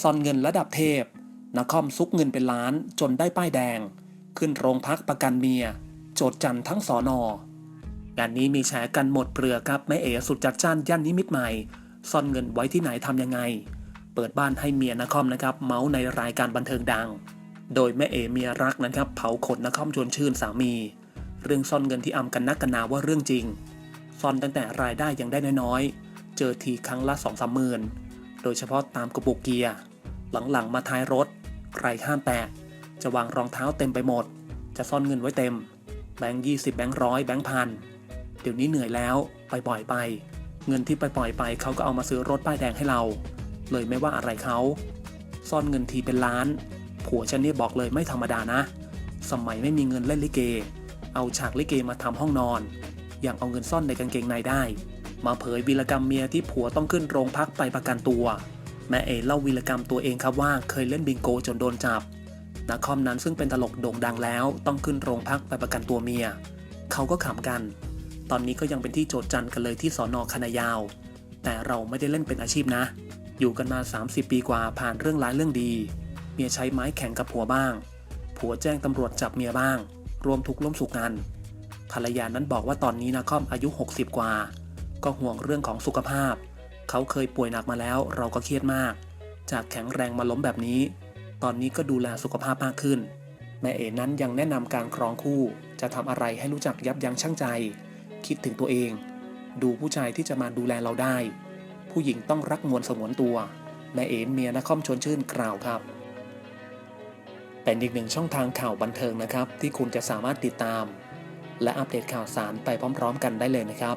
ซ่อนเงินระดับเทพ นครซุกเงินเป็นล้านจนได้ป้ายแดง ขึ้นโรงพักประกันเมีย โจดจันทั้งสอนองานนี้มีแฉกันหมดเปลือกครับแม่เอ๋สุดจัดจ้านย่านนิมิตใหม่ ซ่อนเงินไว้ที่ไหนทำยังไง เปิดบ้านให้เมียนครนะครับ เมาส์ในรายการบันเทิงดัง โดยแม่เอ๋เมียรักนะครับ เผาขนนครชวนชื่นสามี เรื่องซ่อนเงินที่อำกันนักกันนาว่าเรื่องจริง ซ่อนตั้งแต่รายได้ยังได้น้อยๆ เจอทีครั้งละสองสามหมื่น โดยเฉพาะตามกระปุกเกียร์ หลังๆมาท้ายรถ ใครห้ามแตะ จะวางรองเท้าเต็มไปหมด จะซ่อนเงินไว้เต็ม แบงค์ยี่สิบแบงค์ร้อยแบงค์พัน เดี๋ยวนี้เหนื่อยแล้วไปปล่อยไป เงินที่ไปปล่อยไปเขาก็เอามาซื้อรถป้ายแดงให้เรา เลยไม่ว่าอะไรเขา ซ่อนเงินทีเป็นล้าน ผัวฉันนี่บอกเลยไม่ธรรมดานะ สมัยไม่มีเงินเล่นลิเก เอาฉากลิเกมาทำห้องนอน อย่างเอาเงินซ่อนในกางเกงในได้ มาเผยวีรกรรมเมียที่ผัวต้องขึ้นโรงพักไปประกันตัว แม่เอเล่าวีรกรรมตัวเองครับว่าเคยเล่นบิงโกจนโดนจับนักคอมนั้นซึ่งเป็นตลกโด่งดังแล้วต้องขึ้นโรงพักไปประกันตัวเมีย เขาก็ขำกัน ตอนนี้ก็ยังเป็นที่โจทย์จันกันเลยที่สอนอคณะยาว แต่เราไม่ได้เล่นเป็นอาชีพนะ อยู่กันมา 30 ปีกว่าผ่านเรื่องร้ายเรื่องดี เมียใช้ไม้แข่งกับผัวบ้าง ผัวแจ้งตำรวจจับเมียบ้าง รวมทุกล้มสุกัน ภรรยานั้นบอกว่าตอนนี้นาคอมอายุ 60 กว่า ก็ห่วงเรื่องของสุขภาพ เขาเคยป่วยหนักมาแล้วเราก็เครียดมาก จากแข็งแรงมาล้มแบบนี้ ตอนนี้ก็ดูแลสุขภาพมากขึ้น แม่เอ๋นั้นยังแนะนำการครองคู่ จะทำอะไรให้รู้จักยับยั้งชั่งใจ คิดถึงตัวเอง ดูผู้ชายที่จะมาดูแลเราได้ ผู้หญิงต้องรักงวนสงวนตัว แม่เอ๋เมียนครชวนชื่นกล่าวครับเป็นอีกหนึ่งช่องทางข่าวบันเทิงนะครับ ที่คุณจะสามารถติดตาม และอัปเดตข่าวสารไปพร้อม ๆ กันได้เลยนะครับ